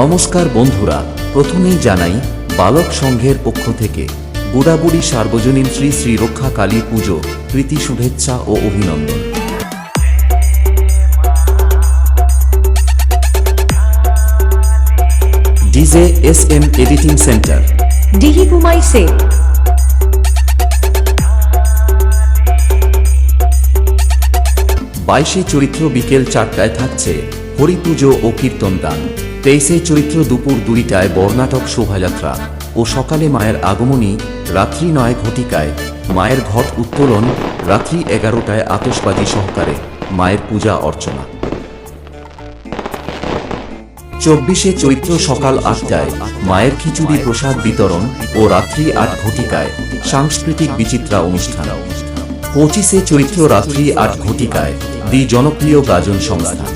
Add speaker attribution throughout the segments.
Speaker 1: নমস্কার বন্ধুরা প্রথমেই জানাই বালক সংঘের পক্ষ থেকে বুড়াবুড়ি সার্বজনীন শ্রী শ্রী রক্ষা কালী পুজো প্রীতি শুভেচ্ছা ও অভিনন্দন। DJ S M editing centre.
Speaker 2: ডিহি কুমাই সে।
Speaker 1: বাইশে চরিত্র বিকেল চারটায় থাকছে হরিপুজো ও কীর্তন দান তেইশে চরিত্র দুপুর দুইটায় বর্ণাটক শোভাযাত্রা ও সকালে মায়ের আগমনী রাত্রি নয় ঘটিকায় মায়ের ঘট উত্তোলন রাত্রি এগারোটায় আতশবাজি সহকারে মায়ের পূজা অর্চনা। চব্বিশে চৈত্র সকাল আটটায় মায়ের খিচুড়ি প্রসাদ বিতরণ ও রাত্রি আট ঘটিকায় সাংস্কৃতিক বিচিত্রা অনুষ্ঠান। পঁচিশে চৈত্র রাত্রি আট ঘটিকায় দি জনপ্রিয় গাজন সংস্থা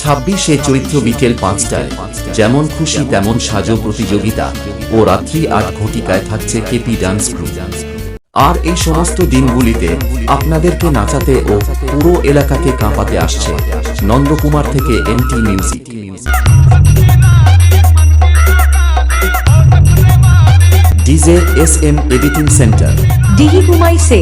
Speaker 1: ছাব্বিশে চৈত্র বিকেল পাঁচটায়। যেমন খুশি তেমন সাজো প্রতিযোগিতা ও রাত্রি আট ঘটিকায় থাকছে কেপি ডান্স গ্রুপ আর এই সমস্ত দিনগুলিতে আপনাদেরকে নাচাতে ও পুরো এলাকাকে কাঁপাতে আসছে নন্দকুমার থেকে MT music. DJ S M editing centre.
Speaker 2: ডিহি কুমাই সে